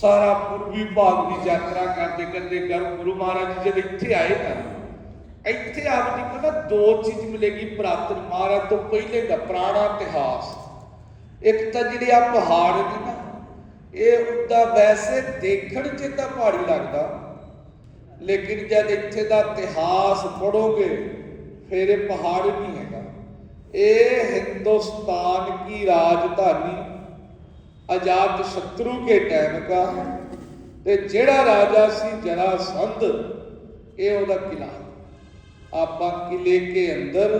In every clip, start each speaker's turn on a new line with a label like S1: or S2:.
S1: ਸਾਰਾ ਪੂਰਬੀ ਭਾਗ ਦੀ ਯਾਤਰਾ ਕਰਦੇ ਕਰਦੇ ਗਰ ਗੁਰੂ ਮਹਾਰਾਜ ਜੀ ਜਦ ਇੱਥੇ ਆਏ ਨਾ ਇੱਥੇ ਆਪ ਜੀ ਨੂੰ ਨਾ, ਦੋ ਚੀਜ਼ ਮਿਲੇਗੀ ਪ੍ਰਾਤਨ ਮਹਾਰਾਜ ਤੋਂ ਪਹਿਲੇ ਦਾ ਪੁਰਾਣਾ ਇਤਿਹਾਸ। ਇੱਕ ਤਾਂ ਜਿਹੜੇ ਆ ਪਹਾੜ ਨੇ ਨਾ, ਇਹ ਉਹਦਾ ਵੈਸੇ ਦੇਖਣ 'ਚ ਤਾਂ ਪਹਾੜੀ ਲੱਗਦਾ, ਲੇਕਿਨ ਜਦ ਇੱਥੇ ਦਾ ਇਤਿਹਾਸ ਪੜੋਗੇ ਫਿਰ ਇਹ ਪਹਾੜ ਨਹੀਂ ਹੈਗਾ। ਇਹ ਹਿੰਦੁਸਤਾਨ ਕੀ ਰਾਜਧਾਨੀ ਆਜ਼ਾਦ ਸ਼ਤਰੂ ਕੇ ਟਾਈਮ ਦਾ ਤੇ ਜਿਹੜਾ ਰਾਜਾ ਸੀ ਜਰਾ ਸੰਧ, ਇਹ ਉਹਦਾ ਕਿਲਾ ਆਪਾਂ ਕਿਲੇ ਕੇ ਅੰਦਰ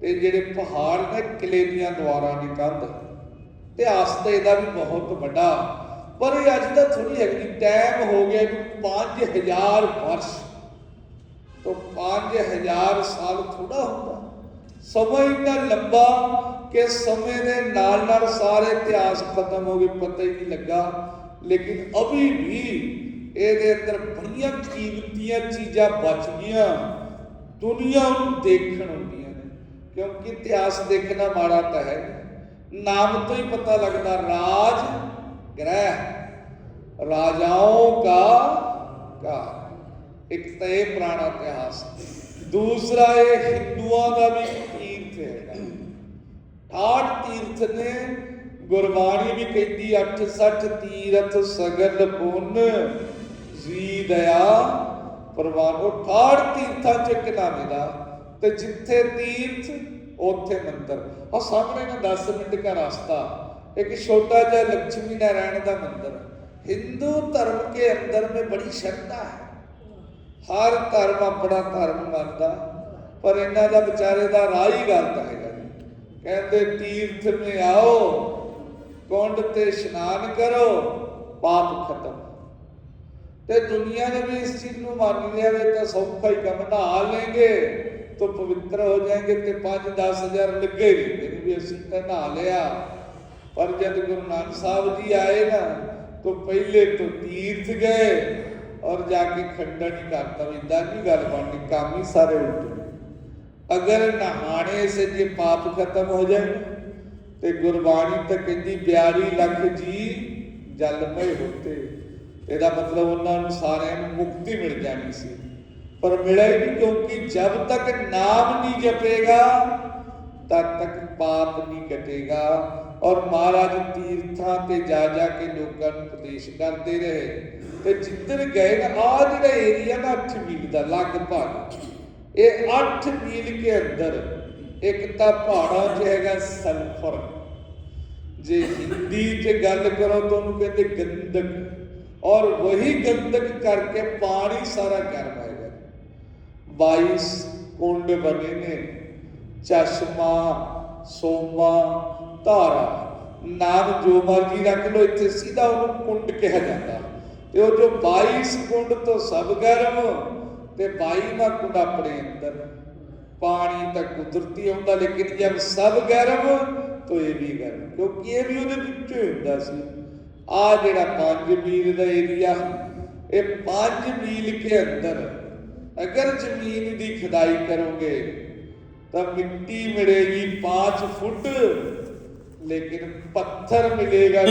S1: ਤੇ ਜਿਹੜੇ ਪਹਾੜ ਨੇ ਕਿਲੇ ਦੀਆਂ ਦੁਆਰਾਂ ਦੀ ਕੰਧ ਇਤਿਹਾਸ ਤਾਂ ਇਹਦਾ ਵੀ ਬਹੁਤ ਵੱਡਾ। ਪਰ ਇਹ ਅੱਜ ਦਾ ਥੋੜੀ ਹੈਗੀ ਟਾਈਮ ਹੋ ਗਿਆ ਇਹਨੂੰ 5000 ਵਰਸ਼। ਤੋਂ 5000 ਸਾਲ ਥੋੜਾ ਹੁੰਦਾ। ਸਮਾਂ ਇੰਨਾ ਲੰਬਾ ਕਿ ਸਮੇਂ ਦੇ ਨਾਲ ਨਾਲ ਸਾਰੇ ਇਤਿਹਾਸ ਖਤਮ ਹੋ ਗਏ, ਪਤਾ ਹੀ ਨਹੀਂ ਲੱਗਾ। ਲੇਕਿਨ ਅਭੀ ਵੀ ਇਹਦੇ ਅੰਦਰ ਬੜੀਆਂ ਕੀਮਤੀਆਂ ਚੀਜ਼ਾਂ ਬਚ ਗਈਆਂ। ਦੁਨੀਆ ਨੂੰ ਦੇਖਣ ਹੁੰਦੀਆਂ ਨੇ। ਕਿਉਂਕਿ ਇਤਿਹਾਸ ਦੇਖਣਾ ਮਾੜਾ ਤਾਂ ਹੈ। ਨਾਮ ਤੋਂ ਹੀ ਪਤਾ ਲੱਗਦਾ, ਰਾਜ ਗ੍ਰਹਿ। ਰਾਜਾओं ਦਾ ਘਰ ਇੱਕ ਤੇ ਪੁਰਾਣਾ ਇਤਿਹਾਸ। ਦੂਸਰਾ ਇਹ ਹਿੰਦੂਆਂ ਦਾ ਵੀ ਠਾਠ ਤੀਰਥ ਨੇ, ਗੁਰਬਾਣੀ ਵੀ ਕਹਿੰਦੀ 86 ਤੀਰਥ ਸਗਲ ਪੁੰਨ, ਜੀ ਦਇਆ ਪਰਵਾਨ। ਉਹ ਠਾਠ ਤੀਰਥਾਂ ਚ ਕਿਨਾਮੇ ਦਾ ਤੇ ਜਿੱਥੇ ਤੀਰਥ, ਉੱਥੇ ਮੰਦਰ। ਆ ਸਾਹਮਣੇ ਨਾ 10 ਮਿੰਟ ਦਾ ਰਸਤਾ, ਇੱਕ ਛੋਟਾ ਜਿਹਾ ਲక్ష్ਮੀ ਨਾਰਾਇਣ ਦਾ ਮੰਦਰ। हिंदू ਧਰਮ ਕੇ ਅੰਦਰ में ਬੜੀ ਸ਼ਰਧਾ ਹੈ। ਹਰ ਧਰਮ ਆਪਣਾ ਧਰਮ ਮੰਨਦਾ, ਪਰ ਇਹਨਾਂ ਦਾ ਵਿਚਾਰੇ ਦਾ राह ही गलत है ਕਹਿੰਦੇ, ਤੀਰਥ ਮੇ ਆਓ, ਕੁੰਡ ਤੇ ਇਸ਼ਨਾਨ ਕਰੋ, ਪਾਪ ਖਤਮ। ਤੇ ਦੁਨੀਆ ਨੇ ਵੀ ਇਸ ਚੀਜ਼ ਨੂੰ ਮੰਨ ਲਿਆ ਵੇ ਤਾਂ ਸੌਖਾ ਹੀ ਕੰਮ, ਨਹਾ ਲੈਂਗੇ ਤਾਂ ਪਵਿੱਤਰ ਹੋ ਜਾਏंगे ਤੇ 5-10 ਹਜ਼ਾਰ ਲੱਗੇ ਰਹਿੰਦੇ ਨੇ ਵੀ ਅਸੀਂ ਤਾਂ ਨਹਾ ਲਿਆ। ਪਰ ਜਦ ਗੁਰੂ ਨਾਨਕ ਸਾਹਿਬ ਜੀ ਆਏ ਨਾ, ਤਾਂ ਪਹਿਲੇ ਤੋਂ ਤੀਰਥ ਗਏ ਔਰ ਜਾ ਕੇ ਖੰਡਨ ਹੀ ਕਰਤਾ ਵੀ ਇਦਾਂ ਕੀ ਗੱਲ ਬਣਨੀ, ਕੰਮ ਹੀ ਸਾਰੇ ਉਲਟ ਅਗਰ ਨਹਾਣੇ ਸੇ ਜੇ ਪਾਪ ਖਤਮ ਹੋ ਜਾਏ, ਤੇ ਗੁਰਬਾਣੀ ਤਾਂ ਕਹਿੰਦੀ 42 ਲੱਖ ਜੀ ਜਲਮय ਹੁੰਦੇ। ਇਹਦਾ ਮਤਲਬ ਉਹਨਾਂ ਨੂੰ ਸਾਰਿਆਂ ਨੂੰ ਮੁਕਤੀ ਮਿਲ ਜਾਣੀ ਸੀ। ਪਰ ਮਿਲਿਆ ਹੀ ਨਹੀਂ ਕਿਉਂਕਿ ਜਦ ਤੱਕ ਨਾਮ ਨਹੀਂ ਜਪੇਗਾ, ਤਦ ਤੱਕ ਪਾਪ ਨਹੀਂ ਕਟੇਗਾ ਔਰ ਮਹਾਰਾਜ ਤੀਰਥਾਂ ਤੇ ਜਾ ਜਾ ਕੇ ਲੋਕਾਂ ਨੂੰ ਉਪਦੇਸ਼ ਕਰਦੇ ਰਹੇ। ਤੇ ਜਿੱਧਰ ਗਏ ਨਾ ਆ ਜਿਹੜਾ ਏਰੀਆ ਨਾ 8 ਮੀਲ ਦਾ ਲਗਭਗ ਇਹ 8 ਮੀਲ ਕੇ ਅੰਦਰ, ਇੱਕ ਤਾਂ ਪਹਾੜਾਂ 'ਚ ਹੈਗਾ ਸਲਫਰ। ਜੇ ਹਿੰਦੀ 'ਚ ਗੱਲ ਕਰੋ ਤਾਂ ਉਹਨੂੰ ਕਹਿੰਦੇ ਗੰਦਕ ਔਰ ਵਹੀ ਗੰਦਕ ਕਰਕੇ ਪਾਣੀ ਸਾਰਾ ਗਰਮ ਹੈਗਾ 22 ਕੁੰਡ ਬਣੇ ਨੇ। ਚਸ਼ਮਾ, ਸੋਮਾ, ਧਾਰਾ। ਨਾਮ ਜੋ ਮਰਜ਼ੀ ਰੱਖ ਲੋ ਇੱਥੇ ਸਿੱਧਾ ਉਹਨੂੰ ਕੁੰਡ ਕਿਹਾ ਜਾਂਦਾ। ਤੇ ਉਹ ਜੋ 22 ਕੁੰਡ ਤੋਂ ਸਭ ਗਰਮ ਤੇ 22ਵਾਂ ਕੁੰਡ ਆਪਣੇ ਅੰਦਰ। ਪਾਣੀ ਤਾਂ ਕੁਦਰਤੀ ਆਉਂਦਾ ਲੇਕਿਨ ਜਦ ਸਭ ਗਰਮ, ਤਾਂ ਇਹ ਵੀ ਗਰਮ। ਕਿਉਂਕਿ ਇਹ ਵੀ ਉਹਦੇ ਵਿੱਚੋਂ ਹੁੰਦਾ ਸੀ। ਆ ਜਿਹੜਾ 5 ਮੀਲ ਦਾ ਏਰੀਆ ਇਹ 5 ਮੀਲ ਕੇ ਅੰਦਰ। ਅਗਰ ਜ਼ਮੀਨ ਦੀ ਖੁਦਾਈ ਕਰੋਗੇ, ਤਾਂ ਮਿੱਟੀ ਮਿਲੇਗੀ 5 ਫੁੱਟ, ਲੇਕਿਨ ਪੱਥਰ ਮਿਲੇਗਾ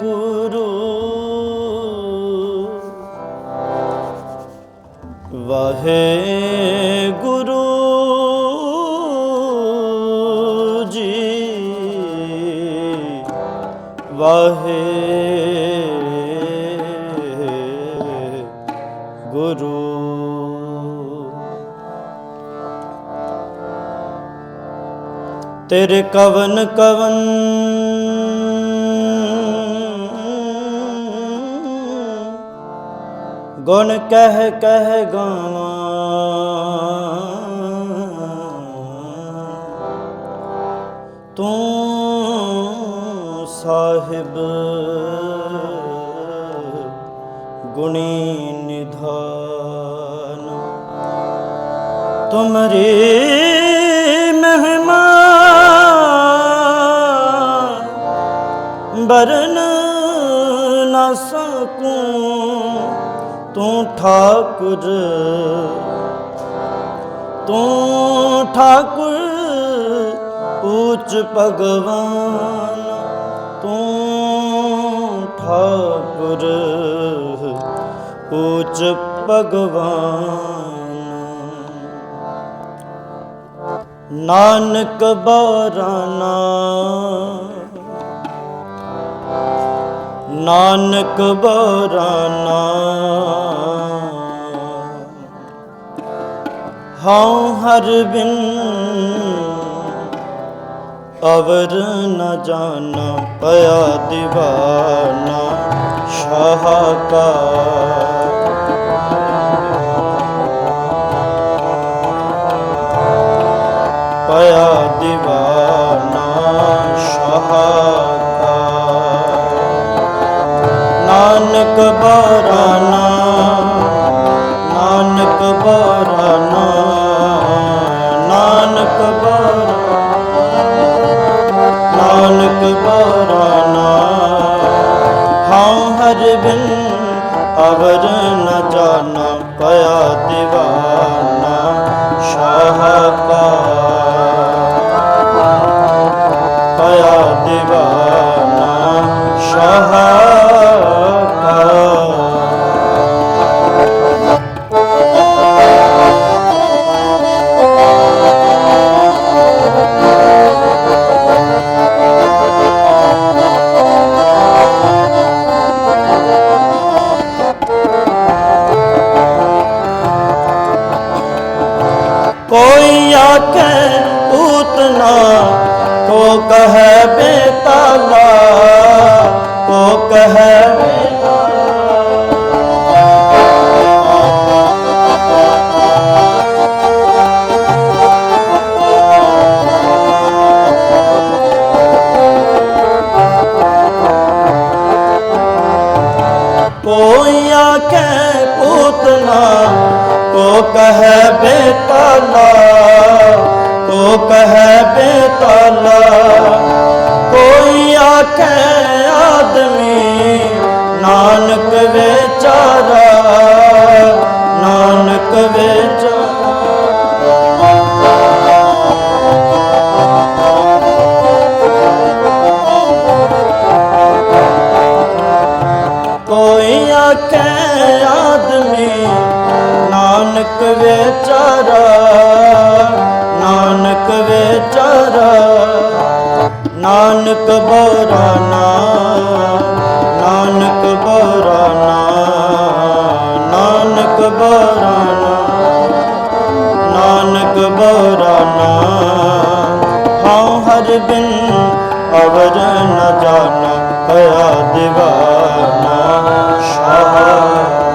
S2: ਗੁਰੂ ਵਾਹਿ ਗੁਰੂ ਜੀ। ਵਾਹਿ ਗੁਰੂ। ਤੇਰੇ ਕਵਨ ਕਵਨ ਗੁਣ ਕਹਿ ਕਹਿ ਗਾਵਾਂ। ਤੂੰ ਸਾਹਿਬ ਗੁਣੀ ਨਿਧਾਨ। ਤੁਮਰੀ ਮਹਿਮਾ ਬਰਨ ਤੂੰ ਠਾਕੁਰ ਤੂੰ ਠਾਕੁਰ ਉੱਚ ਭਗਵਾਨ ਤੂੰ ਠਾਕੁਰ ਊਚ ਭਗਵਾਨ। ਨਾਨਕ ਬਾਰਾਨਾ ਨਾਨਕ ਬਰਾਨਾ। ਹਉ ਹਰ ਬਿਨ ਅਵਰ ਨ ਜਾਣਾ ਪਿਆ ਦੀਵਾਨਾ ਸ਼ਾਹਕਾਰ। ਨਾਨਕ ਬਾਰਾਨਾ ਨਾਨਕ ਬਾਰਾਨਾ ਨਾਨਕ ਬਾਰਾਨਾ ਨਾਨਕ ਬਾਰਾਨਾ। ਹਉ ਹਰ ਬਿਨ ਅਵਰ ਨ ਜਾਣਾ, ਪਿਆ ਦਿਵਾ ਕਹੈ ਬੇਤਾਲਾ ਤੋ ਕਹੈ ਬੇਤਾਲਾ। ਕੋਈ ਆਖੈ ਆਦਮੀ ਨਾਨਕ ਵਿਚਾਰਾ ਨਾਨਕ ਵਿਚ ਨਾਨਕ ਵਿਚਾਰਾ ਨਾਨਕ ਵਿਚਾਰਾ, ਨਾਨਕ ਬੋਰਾ ਨਾ ਨਾਨਕ ਬੋਰਾਨਾ ਨਾਨਕ ਬੋਰਾਨਾ ਨਾਨਕ ਬੋਰਾਨਾ। ਹਉ ਹਰ ਬਿਨ ਅਵਰ ਨਾ ਜਾਣਾ ਹਯਾ دیਵਾਨਾ ਸ਼ਾਹ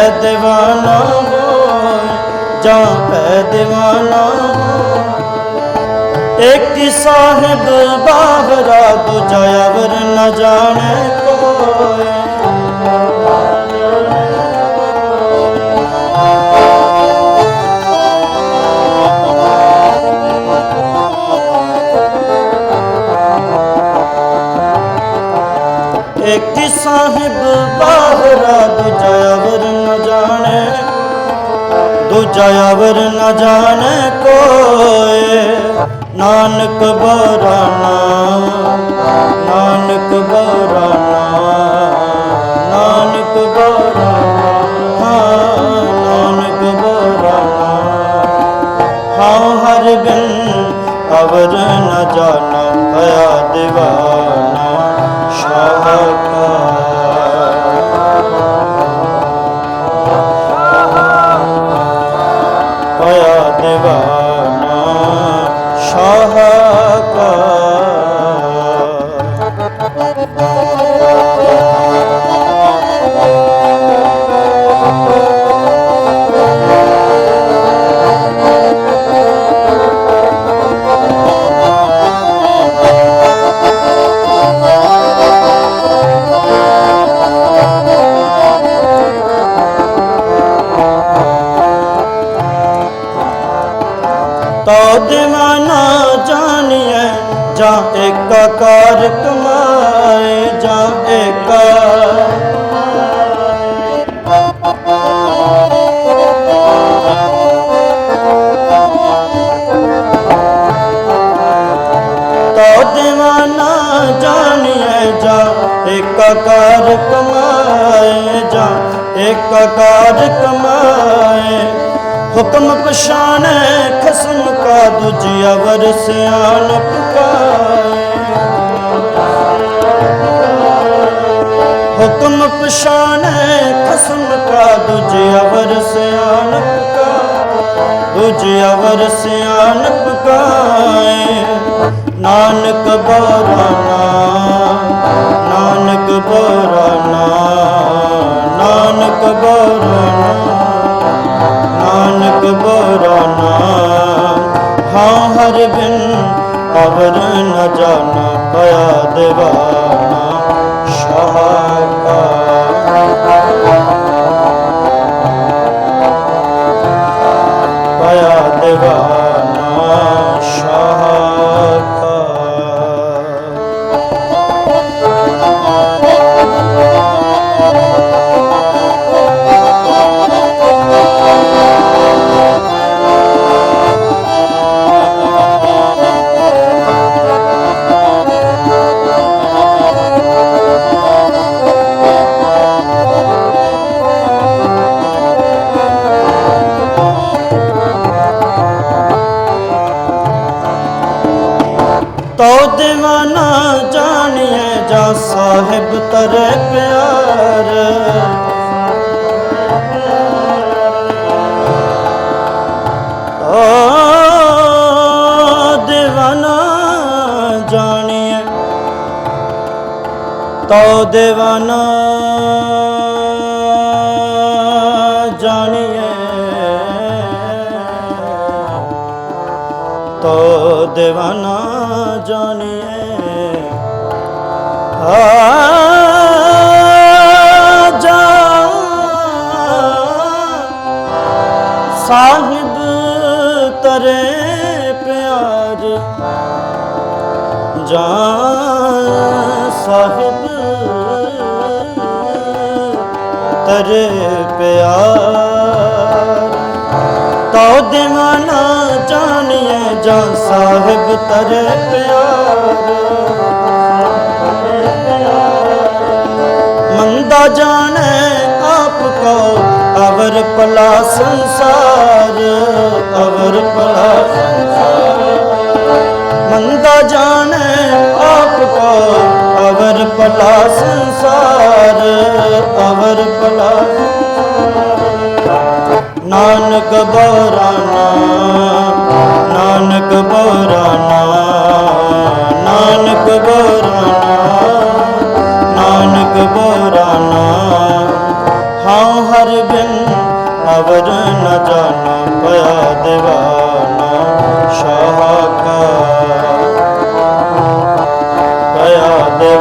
S2: ਪੈ ਦੇਵਾਨਾ ਹੋਏ, ਜਾਂ ਪੈ ਦੇਵਾਨਾ ਇੱਕ ਸਾਹਿਬ ਬਾਬਰਾ ਦੂਜਾ ਅਵਰ ਨ ਜਾਣੇ ਕੋਏ। ਸਾਹਿਬ ਬਾਬਰਾ ਜਾਇਵਰ ਨਾ ਨ ਜਾਣੇ ਕੋਏ। ਨਾਨਕ ਬਰਾਨਾ ਨਾਨਕ ਬਰਾਨਾ ਨਾਨਕ ਬਰਾਨਾ ਹਾਂ ਨਾਨਕ ਬਰਾਨਾ। ਹਉ ਹਰ ਬਿਨ ਅਵਰ ਨਾ ਜਾਣਾ ਭਇਆ ਦੀਵਾਨਾ ਸ਼ਾਹਕਾਰ ਭਇਆ ਜਾਂ ਏਕਾਕਾਰ ਕਮਾਏ ਜਾਂ ਏਕਾ ਤੋ ਦੇਵਾਨਾ ਜਾਣੀਏ ਜਾ ਏਕਾਕਾਰ ਜਾ ਏਕਾਕਾਰ ਕਮਾਏ ਹੁਕਮ ਪਛਾਣੈ ਖਸਮ ਕਾ ਦੂਜੀ ਅਵਰ ਸਿਆਣਪ ਕਾਏ ਹੁਕਮ ਪਛਾਣੈ ਖਸਮ ਕਾ ਦੂਜੀ ਅਵਰ ਸਿਆਣਪ ਕਾ। ਦੂਜੀ ਅਵਰ ਸਿਆਣਪ ਕਾ ਨਾਨਕ ਬਰਾਨਾ ਨਾਨਕ ਬਰਾਨਾ ਨਾਨਕ ਬਰਾਨਾ ਨਾਨਕ ਬਰਾਨਾ ਹਾਂ ਹਰ ਬਿਨ ਅਵਰ ਨ ਜਾਣਾ ਪਿਆ ਦੇਵਾਨਾ ਸ਼ਾਹ ਜਾਂ ਸਾਹਿਬ ਤਰੇ ਪਿਆਰ। ਓ ਦੇਵਾਨਾ ਜਾਣੀਏ ਤੋ ਦੇਵਾਨਾ ਜਾਣੀਏ ਤੋ ਦੇਵਾਨਾ ਜਾਣੀਏ ਆ ਜਾ ਸਾਹਿਬ ਤਰੇ ਪਿਆਰ ਜਾ ਸਾਹਿਬ ਤਰੇ ਪਿਆਰ। ਤੋ ਦੇਵਾਨਾ ਜਾਣੀਏ ਜਾਂ ਸਾਹਿਬ ਤਰੇ ਪਿਆਰ। ਮੰਦਾ ਜਾਣੈ ਆਪ ਕੋ, ਅਵਰ ਪਲਾ ਸੰਸਾਰ, ਅਵਰ ਪਲਾ ਸੰਸਾਰ। ਮੰਦਾ ਜਾਣੈ ਆਪ ਕੋ, ਅਵਰ ਪਲਾ ਸੰਸਾਰ, ਅਵਰ ਪਲਾ ਨਾਨਕ ਬੋਰਾਨਾ ਨਾਨਕ ਬੋਰਾਨਾ ਨਾਨਕ ਬੋਰਾਨਾ। ਬੋਰਾਨਾ ਹਾਂ ਹਰ ਬਿਨ ਅਵਰ ਨ ਜਾਣਾ ਪਿਆ ਦੇਵਾਨਾ। ਸ਼ਾਹ ਕਾ ਪਿਆ ਦੇਵਾਨਾ।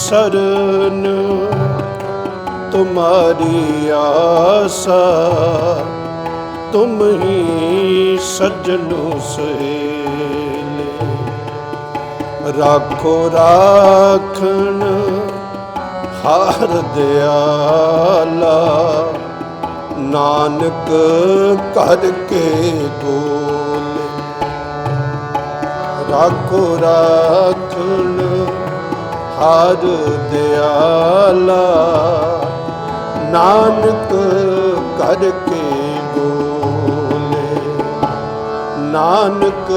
S3: ਸਰਨ, ਤੁਮਾਰੀ ਆਸਾ ਤੁਮ ਹੀ ਸੱਜਣ ਸੁਹੇਲ ਰਾਖੋ ਰਾਖਣ, ਹਰ ਦਿਆਲਾ, ਨਾਨਕ ਕਰਕੇ ਬੋਲੇ। ਰਾਖੋ ਰਾਖਣ ਹਰ ਦਿਆਲਾ ਨਾਨਕ ਕਰਕੇ ਬੋਲੇ। ਨਾਨਕ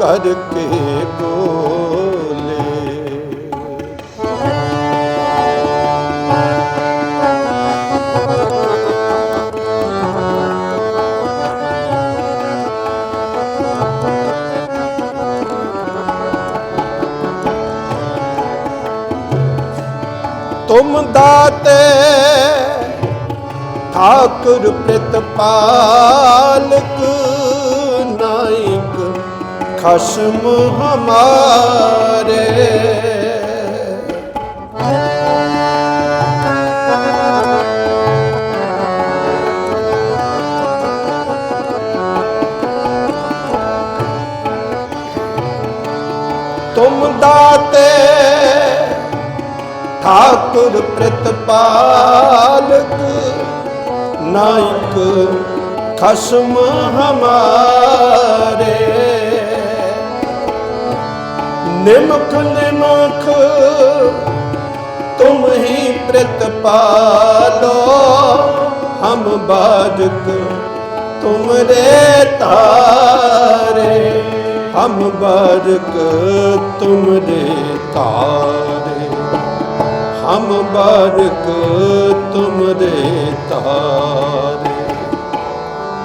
S3: ਕਰਕੇ ਬੋਲੇ। ਦਾਤੇ ਠਾਕੁਰ ਪ੍ਰਤਪਾਲਕ ਨਾਇਕ ਖਸਮ ਹਮਾਰੇ। ਤੁਮ ਦਾਤੇ ਠਾਕੁਰ ਪ੍ਰਤਪਾਲਕ, ਨਾਇਕ ਖਸਮ ਹਮਾਰੇ। ਨਿਮਖ ਨਿਮਖ ਤੁਮ ਹੀ ਪ੍ਰਤਪਾਲੋ, ਹਮ ਬਾਜਕ ਤੁਮਰੇ ਤਾਰੇ ਹਮ ਬਾਜਕ ਤੁਮਰੇ ਤਾਰੇ ਹਮ ਬਾਰਕ ਤੁਮਰੇ ਤਾਰੇ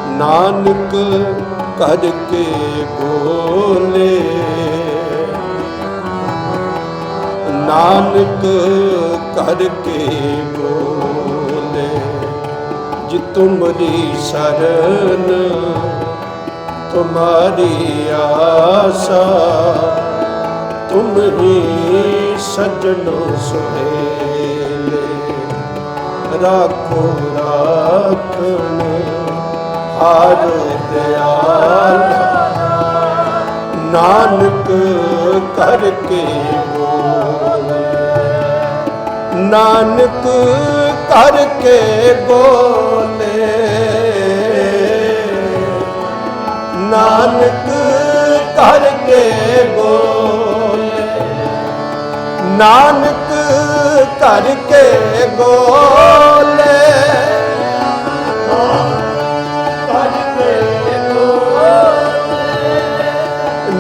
S3: ਨਾਨਕ ਕਰਕੇ ਬੋਲੇ। ਨਾਨਕ ਕਰਕੇ ਬੋਲੇ। ਜਿ ਤੁਮਰੀ ਸ਼ਰਨ, ਤੁਮਾਰੀ ਆਸਾ। ਤੁਮ ਹੀ ਸਜਣੋ ਸੁਹੇਲੇ। ਰਾਖੋ ਰਾਖਣ, ਹਰ ਦਿਆਲ। ਨਾਨਕ ਕਰਕੇ ਬੋਲੇ। ਨਾਨਕ ਕਰਕੇ ਬੋਲੇ। ਨਾਨਕ ਕਰਕੇ ਬੋਲੇ। ਨਾਨਕ ਕਰਕੇ ਗੋਲੇ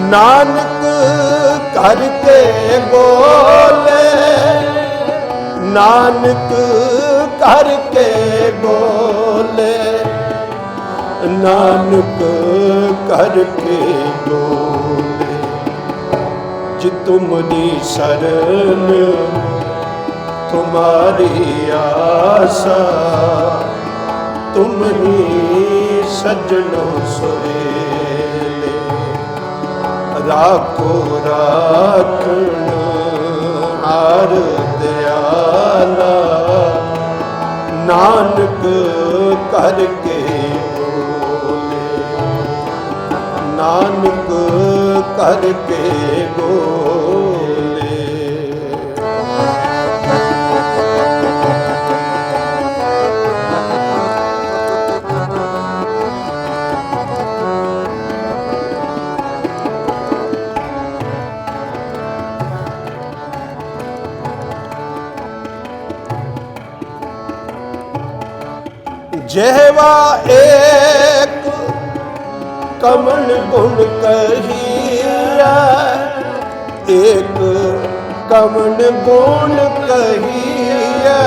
S3: ਨਾਨਕ ਕਰਕੇ ਬੋਲੇ। ਨਾਨਕ ਕਰਕੇ ਬੋਲੇ। ਨਾਨਕ ਕਰਕੇ ਬੋਲੇ। ਜਿ ਤੁਮਰੀ ਸ਼ਰਨ, ਤੁਮਾਰੀ ਆਸਾ। ਤੁਮ ਹੀ ਸਜਣੋ ਸੁਹੇਲੇ ਰਾਖੋ ਰਾਖਣ, ਹਰ ਦਿਆਲਾ। ਨਾਨਕ ਕਰਕੇ ਬੋਲੇ, ਨਾਨਕ ਕਰਕੇ ਬੋਲੇ। ਜਿਹਵਾ ਏਕ ਕਮਲ ਗੁਣ ਕਹੀ ਏਕ ਕਮਲ ਗੁਣ ਕਹੀਆ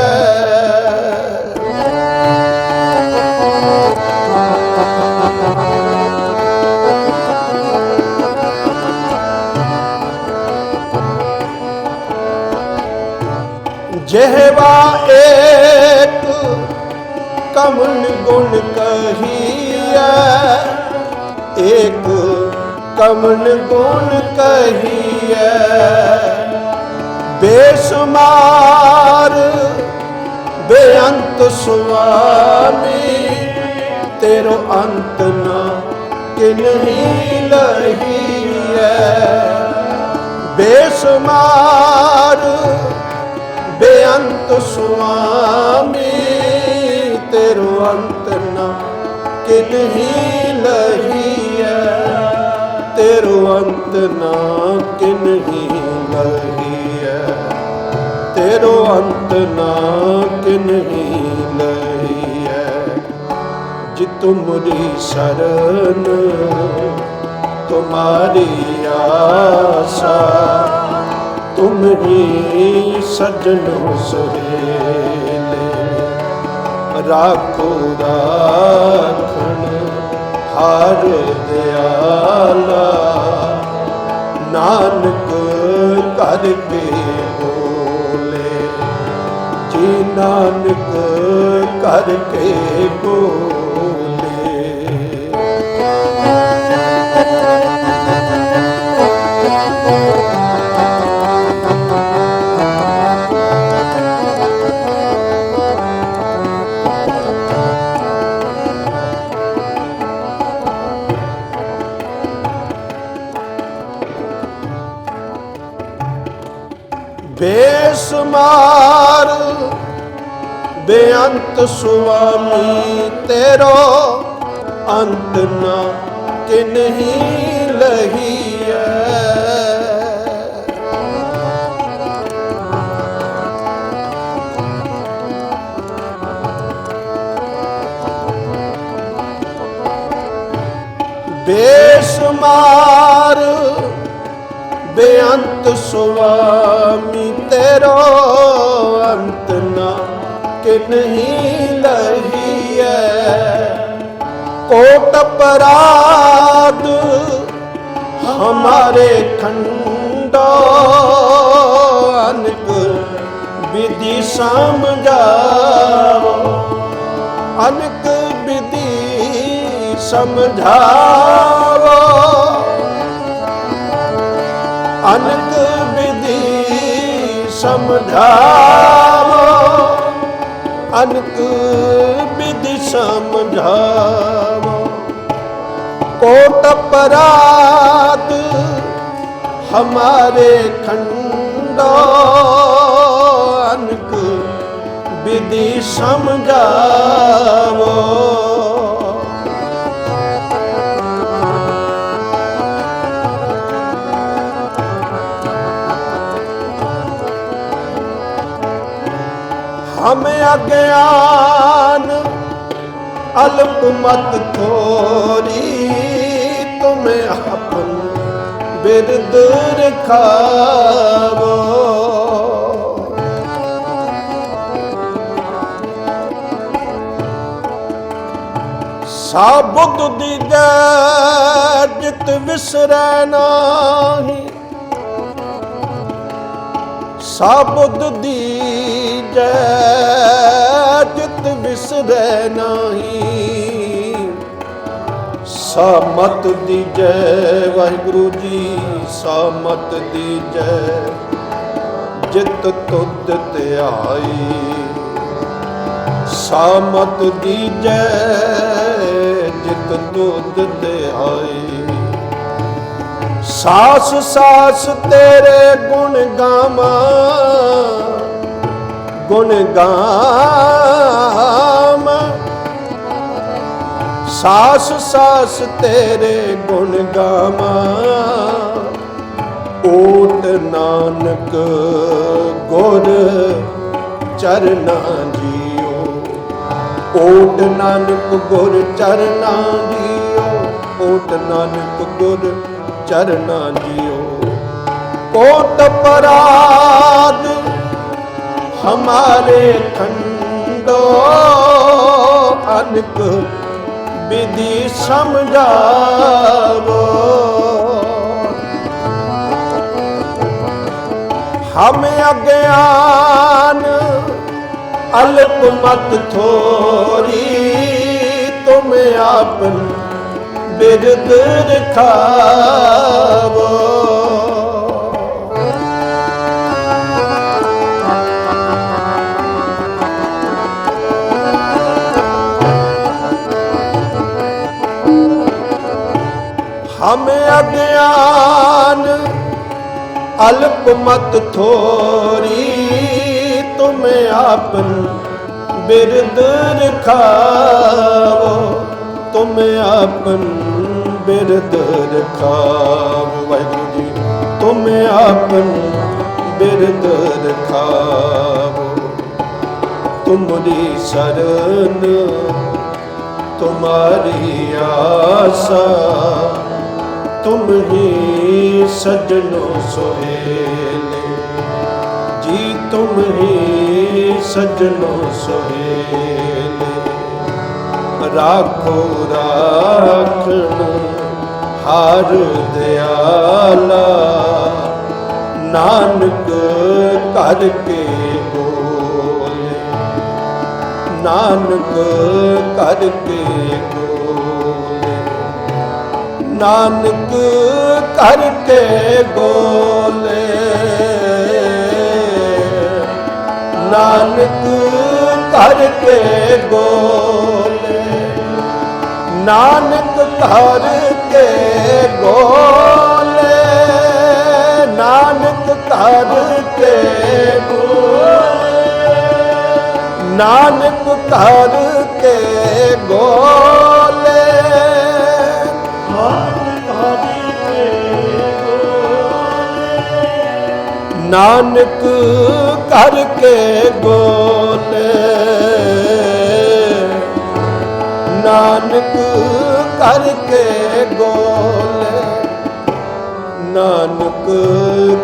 S3: ਜਿਹਵਾ ਏਕ ਕਮਲ ਗੁਣ ਕਹੀਐ? ਏਕ ਕਮਨ ਗੁਣ ਕਹੀਐ? ਬੇਸੁਮਾਰ, ਬੇਅੰਤ ਸੁਆਮੀ, ਤੇਰੋ ਅੰਤ ਨਾ ਕਿਨਹੀ ਲਹੀਐ? ਬੇਸੁਮਾਰ, ਬੇਅੰਤ ਸੁਆਮੀ, ਤੇਰੋ ਅੰਤ ਨਾ ਕਿਨਹੀ ਲਹੀਐ? ਤੇਰੋ ਅੰਤ ਨਾ ਕਿਨਹੀ ਲਹੀਐ ਤੇਰੋ ਅੰਤ ਨਾ ਕਿਨਹੀ ਲਹੀਐ ਜਿ ਤੁਮਰੀ ਸ਼ਰਨ, ਤੁਮਾਰੀ ਆਸਾ। ਤੁਮ ਹੀ ਸਜਣ ਸੁਹੇਲੇ, ਰਾਖੋ ਰਾਖਣ ਹਰ ਦਿਆਲਾ ਨਾਨਕ ਕਰਕੇ ਬੋਲੇ। ਜੀ ਨਾਨਕ ਕਰਕੇ ਬੋਲੇ। ਬੇਅੰਤ ਸੁਆਮੀ, ਤੇਰੋ ਅੰਤ ਨਾ ਕਿ ਕਿਨਹੀ ਲਹੀਐ। ਬੇਸਮਾਰ ਬੇਅੰਤ ਸੁਆਮੀ, ਤੇਰੋ ਅੰਤ ਨਾ ਕਿ ਨਹੀਂ ਕੋਟ ਪਰਾਦ ਹਮਾਰੇ ਖੰਡੋ ਅਨਕ ਵਿਧੀ ਸਮਝਾਵੋ ਅਨਕ ਵਿਧੀ ਸਮਝਾਵੋ ਅਨਕ ਵਿਧੀ ਸਮਝਾਵੋ ਅਨਕ ਵਿਧੀ ਸਮਝਾਵੋ ਕੋਟ ਪਰਾਤ ਹਮਾਰੇ ਖੰਡੋ ਅਨਕ ਵਿਧੀ ਸਮਝਾਵੋ ਹਮ ਅਗਿਆਨ ਅਲਪ ਮਤ ਮੈਂ ਆਪਨ ਬਿਰਦ ਰਖਾਵੋ। ਸਾਬਤ ਦੀ ਜਿਤ ਵਿਸਰੈ ਨਾਹੀ। ਸਾਬਤ ਦੀ ਜਿਤ ਵਿਸਰੈ ਨਾਹੀ। ਸਾਮਤ ਦੀ ਜੈ ਵਾਹਿਗੁਰੂ ਜੀ ਸਾਮਤ ਦੀ ਜੈ ਜਿਤ ਤੁਧ ਆਈ ਸਾਮਤ ਦੀ ਜੈ ਜਿਤ ਤੁਧ ਆਈ ਸਾਸ ਸਾਸ ਤੇਰੇ ਗੁਣ ਗਾਵਾਂ ਗੁਣ ਗਾ ਸਾਸ ਸਾਸ ਤੇਰੇ ਗੁਣ ਗਾਵਾਂ। ਓਟ ਨਾਨਕ ਗੁਰ ਚਰਨਾ ਜੀਓ। ਓਟ ਨਾਨਕ ਗੁਰ ਚਰਨਾ ਜੀਓ। ਓਟ ਨਾਨਕ ਗੁਰ ਚਰਨਾ ਜੀਓ। ਕੋਟ ਪਰਾਦ ਹਮਾਰੇ ਖੰਡੋ ਅਨਕ ਵਿਧੀ ਸਮਝਾਵੋ। ਹਮ ਅਗਿਆਨ ਅਲਪ ਮਤ ਥੋਰੀ ਤੁਮ ਆਪਨ ਬਿਰਦ ਰਖਾਵੋ। ਹਮ ਅਗਿਆਨ ਅਲਪ ਮਤ ਥੋਰੀ ਆਪਨ ਬਿਰਦ ਰਖਾਵੋ, ਤੁਮ ਆਪਨ ਬਿਰਦ ਰਖਾਵੋ। ਵਾਹਿਗੁਰੂ ਜੀ, ਤੁਮ ਆਪਨ ਬਿਰਦ ਰਖਾਵੋ। ਤੁਮਰੀ ਸ਼ਰਨ, ਤੁਮਾਰੀ ਆਸਾ ਤੁਮ ਹੀ ਸਜਣੋ ਸੁਹੇਲੇ। ਜੀ ਤੁਮ ਹੀ ਸਜਣੋ ਸੁਹੇਲੇ। ਰਾਖੋ, ਰਾਖਣ, ਹਰ ਦਿਆਲਾ। ਨਾਨਕ ਕਰਕੇ ਬੋਲੇ। ਨਾਨਕ ਕਰਕੇ ਬੋਲੇ ਨਾਨਕ ਘਰ ਕੇ ਬੋਲੇ। ਨਾਨਕ ਘਰ ਕੇ ਬੋਲੇ। ਨਾਨਕ ਘਰ ਕੇ ਬੋਲੇ। ਨਾਨਕ ਘਰ ਕੇ ਬੋਲੇ। ਨਾਨਕ ਘਰ ਨਾਨਕ ਕਰਕੇ ਗੋਲੇ ਨਾਨਕ ਕਰਕੇ ਗੋਲੇ ਨਾਨਕ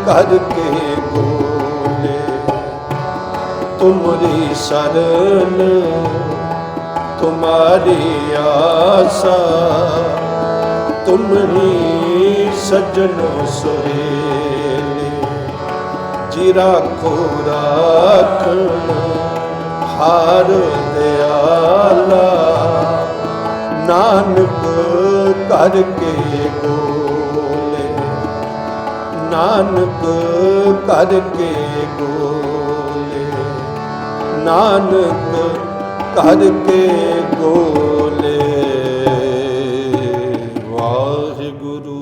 S3: ਕਰਕੇ ਗੋਲੇ ਤੁਮਰੀ ਸ਼ਰਨ, ਤੁਮਾਰੀ ਆਸਾ ਤੁਮ ਹੀ ਸਜਣੋ ਜੀ ਰਾਖੋ ਰਾਖਣ ਹਾਰ ਦਿਆਲਾ। ਨਾਨਕ ਕਰਕੇ ਬੋਲੇ। ਨਾਨਕ ਕਰਕੇ ਬੋਲੇ। ਨਾਨਕ ਕਰਕੇ ਗੋਲੇ ਵਾਹਿਗੁਰੂ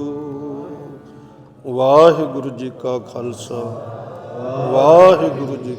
S3: ਵਾਹਿਗੁਰੂ ਜੀ ਕਾ ਖਾਲਸਾ। ਵਾਹਿਗੁਰੂ ਜੀ